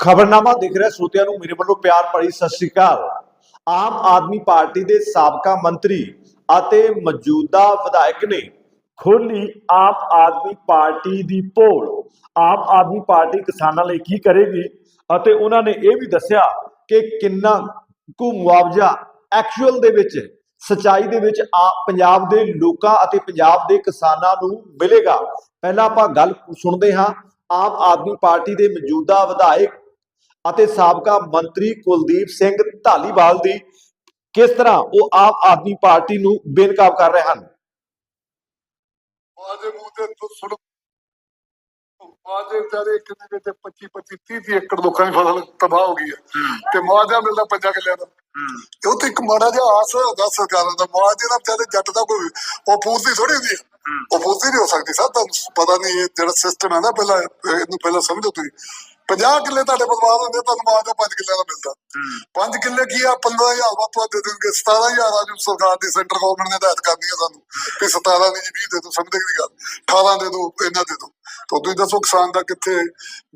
ਖਬਰਨਾਮਾ ਦੇਖ ਰਿਹਾ ਸਰੋਤਿਆਂ ਨੂੰ, ਮੇਰੇ ਵੱਲੋਂ ਪਿਆਰ ਭਰੀ ਸਤਿ ਸ਼੍ਰੀ ਅਕਾਲ। ਆਮ ਆਦਮੀ ਪਾਰਟੀ ਦੇ ਸਾਬਕਾ ਮੰਤਰੀ ਅਤੇ ਮੌਜੂਦਾ ਵਿਧਾਇਕ ਨੇ ਖੋਲੀ ਆਮ ਆਦਮੀ ਪਾਰਟੀ ਦੀ ਪੋਲ। ਆਮ ਆਦਮੀ ਪਾਰਟੀ ਕਿਸਾਨਾਂ ਲਈ ਕੀ ਕਰੇਗੀ? ਅਤੇ ਉਹਨਾਂ ਨੇ ਇਹ ਵੀ ਦੱਸਿਆ ਕਿ ਕਿੰਨਾ ਕੁ ਮੁਆਵਜ਼ਾ ਐਕਚੁਅਲ ਦੇ ਵਿੱਚ, ਸਚਾਈ ਦੇ ਵਿੱਚ ਆ ਪੰਜਾਬ ਦੇ ਲੋਕਾਂ ਅਤੇ ਪੰਜਾਬ ਦੇ ਕਿਸਾਨਾਂ ਨੂੰ ਮਿਲੇਗਾ। ਪਹਿਲਾਂ ਆਪਾਂ ਗੱਲ ਸੁਣਦੇ ਹਾਂ। ਆਮ ਆਦਮੀ ਪਾਰਟੀ ਦੇ ਮੌਜੂਦਾ ਵਿਧਾਇਕ ਅਤੇ ਸਾਬਕਾ ਮੰਤਰੀ ਕੁਲਦੀਪ ਸਿੰਘ ਢਾਲੀਵਾਲ ਦੀ ਕਿਸ ਤਰ੍ਹਾਂ ਉਹ ਆਮ ਆਦਮੀ ਪਾਰਟੀ ਨੂੰ ਬੇਨਕਾਬ ਕਰ ਰਹੇ ਹਨ? ਆਜੇ ਮੂੰਹ ਤੇ ਸੁਣ। ਆਜੇ ਵਿਚਾਰੇ ਕਿੰਨੇ ਕਿਤੇ 25 25 30 ਏਕੜ ਲੋਕਾਂ ਦੀ ਫਸਲ ਤਬਾਹ ਹੋ ਗਈ ਹੈ। ਤੇ ਮੁਆਵਜ਼ਾ ਮਿਲਦਾ ਪੰਜਾਂ ਕਿੱਲਿਆਂ ਦਾ। ਉਹ ਤੇ ਇੱਕ ਮਾੜਾ ਜਿਹਾ ਆਸ ਹੁੰਦਾ ਸਰਕਾਰਾਂ ਦਾ। ਮੁਆਵਜ਼ੇ ਦਾ ਵਿਚਾਰੇ ਜੱਟ ਦਾ ਕੋਈ ਉਹ ਪੂਰਤੀ ਥੋੜੀ ਹੁੰਦੀ ਹੈ। ਉਹ ਪੂਰਤੀ ਨਹੀਂ ਹੋ ਸਕਦੀ। ਸਰ ਤੁਹਾਨੂੰ ਪਤਾ ਨਹੀਂ ਇਹ ਜਿਹੜਾ ਸਿਸਟਮ ਹੈ ਨਾ, ਪਹਿਲਾਂ ਇਹਨੂੰ ਪਹਿਲਾਂ ਸਮਝੋ ਤੁਸੀਂ। 50 ਕਿੱਲੇ ਤੁਹਾਡੇ ਬਰਬਾਦ ਹੁੰਦੇ ਤੁਹਾਨੂੰ ਮੁਆਵਜ਼ਾ 5 ਕਿੱਲਿਆਂ ਦਾ ਮਿਲਦਾ। 5 ਕਿੱਲੇ ਕੀ ਆ? 15000 ਵੱਧ ਤੋਂ ਵੱਧ ਦੇ ਦੇਣਗੇ 17000 ਆ ਜੋ ਸਰਕਾਰ ਦੀ ਸੈਂਟਰ ਗਵਰਨਮੈਂਟ ਨੇ ਹਦਾਇਤ ਕਰਨੀ ਹੈ ਸਾਨੂੰ ਕਿ 17 ਨਹੀਂ ਜੀ 20 ਦੇ ਦੋ ਸਮਝਦੇ ਦੀ ਗੱਲ? 18 ਦੇ ਦੋ ਇਹਨਾਂ ਦੇ ਦੋ ਤਾਂ ਤੁਸੀਂ ਦੱਸੋ ਕਿਸਾਨ ਦਾ ਕਿੱਥੇ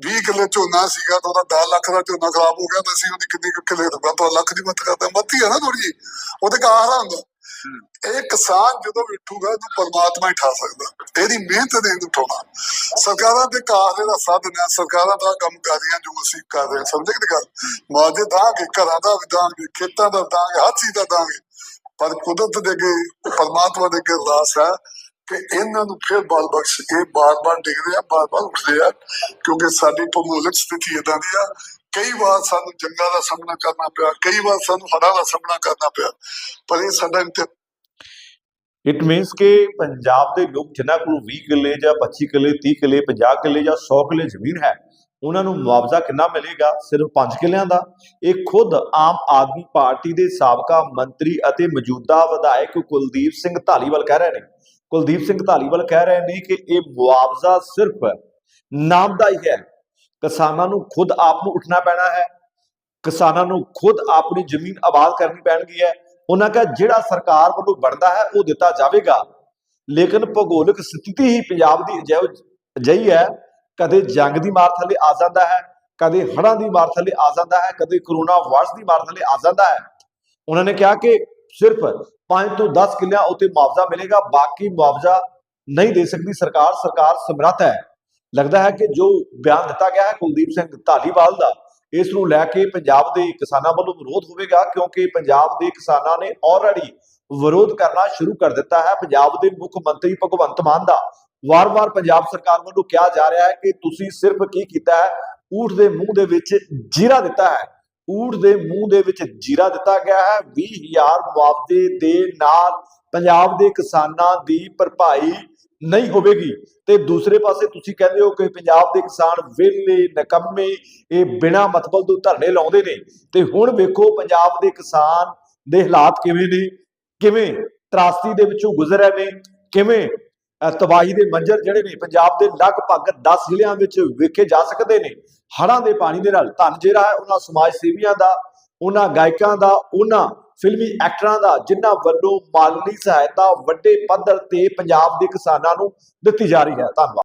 20 ਕਿੱਲੇ ਝੋਨਾ ਸੀਗਾ ਤਾਂ ਉਹਦਾ 10 ਲੱਖ ਦਾ ਝੋਨਾ ਖਰਾਬ ਹੋ ਗਿਆ ਤਾਂ ਅਸੀਂ ਉਹਦੀ ਕਿੰਨੀ ਕਿੱਲੇ ਦਾ ਤਾਂ ਲੱਖ ਦੀ ਮਤ ਕਰਦਾ ਮੱਤੀ ਹੈ ਨਾ ਥੋੜੀ ਜੀ ਉਹਦੇ ਕਾਹਰਾ ਹੁੰਦਾ। ਇਹ ਕਿਸਾਨ ਜਦੋਂ ਉੱਠੂਗਾ ਤਾਂ ਪਰਮਾਤਮਾ ਹੀ ਠਾ ਸਕਦਾ। ਇਹਦੀ ਮਿਹਨਤ ਦੇ ਨੂੰ ਉਠਾਉਣਾ। ਸਰਕਾਰਾਂ ਦੇ ਕਾਹਲੇ ਦਾ ਸਾਧਨ ਹੈ। ਸਰਕਾਰਾਂ ਦਾ ਕੰਮ ਕਰ ਰਹੀਆਂ ਜੋ ਅਸੀਂ ਕਰ ਰਹੇ ਸਮਝੇ ਕਿ ਗੱਲ? ਮੁਆਵਜ਼ੇ ਦਾਂਗੇ, ਘਰਾਂ ਦਾ ਦਾਂਗੇ, ਖੇਤਾਂ ਦਾ ਦਾਂਗੇ, ਹਰ ਚੀਜ਼ ਦਾ ਦਾਂਗੇ। ਪਰ ਕੁਦਰਤ ਦੇ ਅੱਗੇ, ਪਰਮਾਤਮਾ ਦੇ ਅੱਗੇ ਅਰਦਾਸ ਹੈ ਕਿ ਇਹਨਾਂ ਨੂੰ ਫਿਰ ਬਾਲ ਬਖਸ਼। ਕੇ ਬਾਰ-ਬਾਰ ਡਿੱਗਦੇ ਆ ਬਾਰ-ਬਾਰ ਉੱਠਦੇ ਆ, ਕਿਉਂਕਿ ਸਾਡੀ ਭੂਗੋਲਿਕ ਸਥਿਤੀ ਇਦਾਂ ਦੀ ਆ ਕਈ ਵਾਰ ਸਾਨੂੰ ਜੰਗਾਂ ਦਾ ਸਾਹਮਣਾ ਕਰਨਾ ਪਿਆ, ਕਈ ਵਾਰ ਸਾਨੂੰ ਹੜ੍ਹਾਂ ਦਾ ਸਾਹਮਣਾ ਕਰਨਾ ਪਿਆ, ਪਰ ਇਹ ਸਾਡਾ ਇਟ ਮੀਨਸ ਕਿ ਪੰਜਾਬ ਦੇ ਲੋਕ ਜਿਨ੍ਹਾਂ ਕੋਲ 20 ਕਿੱਲੇ ਜਾਂ 25 ਕਿੱਲੇ 30 ਕਿੱਲੇ 50 ਕਿੱਲੇ ਜਾਂ 100 ਕਿੱਲੇ ਜ਼ਮੀਨ ਹੈ, ਉਹਨਾਂ ਨੂੰ ਮੁਆਵਜ਼ਾ ਕਿੰਨਾ ਮਿਲੇਗਾ? ਸਿਰਫ 5 ਕਿੱਲਿਆਂ ਦਾ? ਇਹ ਖੁਦ ਆਮ ਆਦਮੀ ਪਾਰਟੀ ਦੇ ਸਾਬਕਾ ਮੰਤਰੀ ਅਤੇ ਮੌਜੂਦਾ ਵਿਧਾਇਕ ਕੁਲਦੀਪ ਸਿੰਘ ਧਾਲੀਵਾਲ ਕਹਿ ਰਹੇ ਨੇ। ਕੁਲਦੀਪ ਸਿੰਘ ਧਾਲੀਵਾਲ ਕਹਿ ਰਹੇ ਨੇ ਕਿ ਇਹ ਮੁਆਵਜ਼ਾ ਸਿਰਫ ਨਾਮ ਦਾ ਹੀ ਹੈ। ਕਿਸਾਨਾਂ ਨੂੰ ਖੁਦ ਆਪ ਨੂੰ ਉੱਠਣਾ ਪੈਣਾ ਹੈ। ਕਿਸਾਨਾਂ ਨੂੰ ਖੁਦ ਆਪਣੀ ਜ਼ਮੀਨ ਆਬਾਦ ਕਰਨੀ ਪੈਣਗੀ ਹੈ। ਉਹਨਾਂ ਕਹਾ ਜਿਹੜਾ ਸਰਕਾਰ ਵੱਲੋਂ ਬਣਦਾ ਹੈ, ਉਹ ਦਿੱਤਾ ਜਾਵੇਗਾ। ਲੇਕਿਨ ਭੂਗੋਲਿਕ ਸਥਿਤੀ ਹੀ ਪੰਜਾਬ ਦੀ ਅਜਿਹੀ ਹੈ, ਕਦੇ ਜੰਗ ਦੀ ਮਾਰ ਥੱਲੇ ਆ ਜਾਂਦਾ ਹੈ, ਕਦੇ ਹੜ੍ਹਾਂ ਦੀ ਮਾਰ ਥੱਲੇ ਆ ਜਾਂਦਾ ਹੈ, ਕਦੇ ਕਰੋਨਾ ਵਾਇਰਸ ਦੀ ਮਾਰ ਥੱਲੇ ਆ ਜਾਂਦਾ ਹੈ। ਉਹਨਾਂ ਨੇ ਕਿਹਾ ਕਿ ਸਿਰਫ 5 ਤੋਂ 10 ਕਿੱਲਿਆਂ ਉਤੇ ਮੁਆਵਜ਼ਾ ਮਿਲੇਗਾ, ਬਾਕੀ ਮੁਆਵਜ਼ਾ ਨਹੀਂ ਦੇ ਸਕਦੀ ਸਰਕਾਰ। ਸਰਕਾਰ ਸਮਰੱਥ ਹੈ। ਲੱਗਦਾ ਹੈ ਕਿ ਜੋ ਬਿਆਨ ਦਿੱਤਾ ਗਿਆ ਹੈ ਕੁਲਦੀਪ ਸਿੰਘ ਢਾਲੀਵਾਲ ਦਾ, ਇਸ ਨੂੰ ਲੈ ਕੇ ਪੰਜਾਬ ਦੇ ਕਿਸਾਨਾਂ ਵੱਲੋਂ ਵਿਰੋਧ ਹੋਵੇਗਾ, ਕਿਉਂਕਿ ਪੰਜਾਬ ਦੇ ਕਿਸਾਨਾਂ ਨੇ ਆਲਰੇਡੀ ਵਿਰੋਧ ਕਰਨਾ ਸ਼ੁਰੂ ਕਰ ਦਿੱਤਾ ਹੈ। ਪੰਜਾਬ ਦੇ ਮੁੱਖ ਮੰਤਰੀ ਭਗਵੰਤ ਮਾਨ ਦਾ ਵਾਰ-ਵਾਰ ਪੰਜਾਬ ਸਰਕਾਰ ਵੱਲੋਂ ਕਿਹਾ ਜਾ ਰਿਹਾ ਹੈ ਕਿ ਤੁਸੀਂ ਸਿਰਫ ਕੀ ਕੀਤਾ ਹੈ? ਊਠ ਦੇ ਮੂੰਹ ਦੇ ਵਿੱਚ ਜੀਰਾ ਦਿੱਤਾ ਹੈ। ਊਠ ਦੇ ਮੂੰਹ ਦੇ ਵਿੱਚ ਜੀਰਾ ਦਿੱਤਾ ਗਿਆ ਹੈ। 20000 ਮੁਆਵਜ਼ੇ ਦੇ ਨਾਲ ਪੰਜਾਬ ਦੇ ਕਿਸਾਨਾਂ ਦੀ ਭਰਪਾਈ ਨਹੀਂ ਹੋਵੇਗੀ। ਤੇ ਦੂਸਰੇ ਪਾਸੇ ਤੁਸੀਂ ਕਹਿੰਦੇ ਹੋ ਕਿ ਪੰਜਾਬ ਦੇ ਕਿਸਾਨ ਵਿਹਲੇ, ਨਕੰਮੇ, ਇਹ ਬਿਨਾ ਮਤਲਬ ਤੋਂ ਧਰਨੇ ਲਾਉਂਦੇ ਨੇ। ਤੇ ਹੁਣ ਵੇਖੋ ਪੰਜਾਬ ਦੇ ਕਿਸਾਨ ਦੇ ਹਾਲਾਤ ਕਿਵੇਂ ਨੇ, ਕਿਵੇਂ ਤਰਾਸਦੀ ਦੇ ਵਿੱਚੋਂ ਗੁਜ਼ਰ ਰਹੇ ਨੇ, ਕਿਵੇਂ ਤਬਾਹੀ ਦੇ ਮੰਜ਼ਰ ਜਿਹੜੇ ਨੇ ਪੰਜਾਬ ਦੇ ਲਗਭਗ 10 ਜ਼ਿਲ੍ਹਿਆਂ ਵਿੱਚ ਵੇਖੇ ਜਾ ਸਕਦੇ ਨੇ। ਹੜ੍ਹਾਂ ਦੇ ਪਾਣੀ ਦੇ ਨਾਲ ਧੰਨ ਜਿਹੜਾ ਹੈ, ਉਹਨਾਂ ਸਮਾਜ ਸੇਵੀਆਂ ਦਾ, ਉਹਨਾਂ ਗਾਇਕਾਂ ਦਾ, ਉਹਨਾਂ ਫਿਲਮੀ ਐਕਟਰਾਂ ਦਾ ਜਿਨ੍ਹਾਂ ਵੱਲੋਂ ਮਾਲੀ ਸਹਾਇਤਾ ਵੱਡੇ ਪੱਧਰ ਤੇ ਪੰਜਾਬ ਦੇ ਕਿਸਾਨਾਂ ਨੂੰ ਦਿੱਤੀ ਜਾ ਰਹੀ ਹੈ। ਧੰਨਵਾਦ।